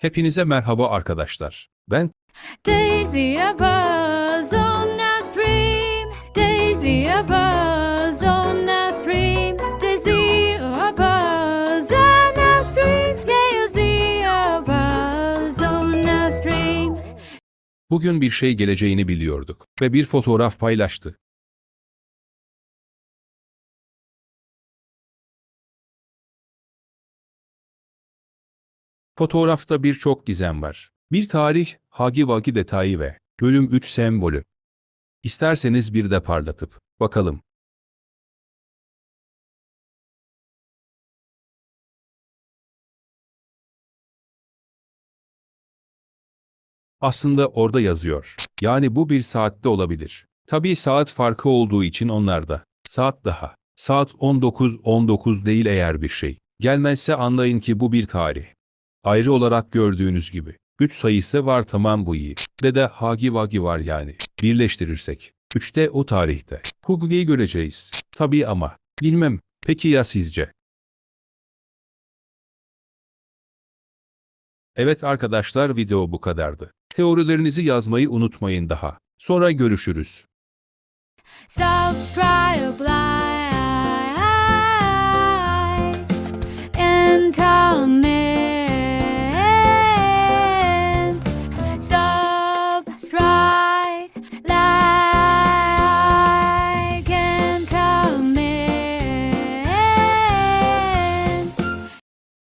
Hepinize merhaba arkadaşlar. Ben Daisy a buzz on the stream. Daisy a buzz on the stream. Daisy a buzz on the stream. Daisy a buzz on the stream. bugün bir şey geleceğini biliyorduk ve bir fotoğraf paylaştı. Fotoğrafta birçok gizem var. Bir tarih, hagi vagi detayı ve bölüm 3 sembolü. İsterseniz bir de parlatıp bakalım. Aslında orada yazıyor. Yani bu bir saatte olabilir. Tabii saat farkı olduğu için onlarda. Saat daha. Saat 19.19 değil eğer bir şey. Gelmezse anlayın ki bu bir tarih. Ayrı olarak gördüğünüz gibi. 3 sayısı var tamam bu iyi. De de hagi vagi var yani. Birleştirirsek. 3'te o tarihte. Hugugi'yi göreceğiz. Tabii ama. Bilmem. Peki ya sizce? Evet arkadaşlar video bu kadardı. Teorilerinizi yazmayı unutmayın daha. Sonra görüşürüz. Subscribe like and comment